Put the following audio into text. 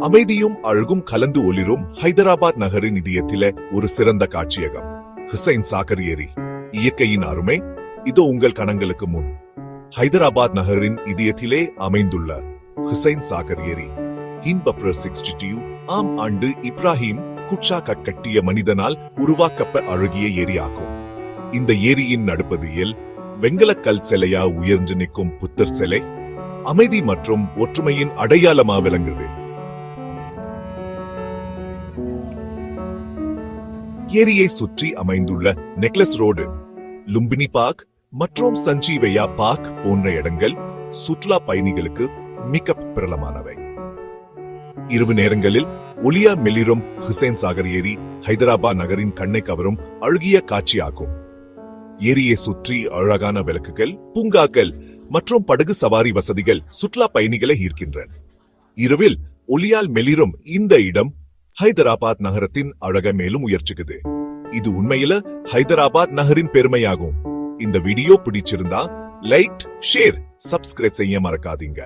அமைதியும் அழகும் கலந்து ஒளிரும் ஹைதராபாத் நகரின் இதயத்தில ஒரு சிறந்த காட்சியகம். ஹுசைன் சாகர் ஏரி. இயற்கையின் அருமை இதோ உங்கள் கணங்களுக்கு முன். ஹைதராபாத் நகரின் இதயத்திலே அமைந்துள்ள ஹுசைன் சாகர் ஏரி. ஆம் ஆண்டு இப்ராஹிம் குட்சா கட்டிய மனிதனால் உருவாக்கப்ப அழகிய ஏரியாகும். இந்த ஏரியின் நடுப்பதியில் வெங்கலக்கல் சிலையா உயர்ந்து நிற்கும் புத்தர் சிலை அமைதி மற்றும் ஒற்றுமையின் அடையாளமா விளங்குது. ஏரியை சுற்றி அமைந்துள்ள நெக்லஸ் ரோடு லும்பினி பார்க் மற்றும் சஞ்சீவையா பார்க் போன்ற இடங்கள் சுற்றுலா பயணிகளுக்கு மிக பிரபலமானவை. இரவு நேரங்களில் ஒலியா மெலிரும் ஹுசேன் சாகர் ஏரி ஹைதராபாத் நகரின் கண்ணை கவரும் அழகிய காட்சியாகும். ஏரியை சுற்றி அழகான விளக்குகள் பூங்காக்கள் மற்றும் படகு சவாரி வசதிகள் சுற்றுலா பயணிகளை ஈர்க்கின்றன. இரவில் ஒலியால் மெலிரும் இந்த இடம் ஹைதராபாத் நகரத்தின் அழக மேலும் உயர்ச்சுக்குது. இது உண்மையில ஹைதராபாத் நகரின் பெருமையாகும். இந்த வீடியோ பிடிச்சிருந்தா லைக் ஷேர் சப்ஸ்கிரைப் செய்ய மறக்காதீங்க.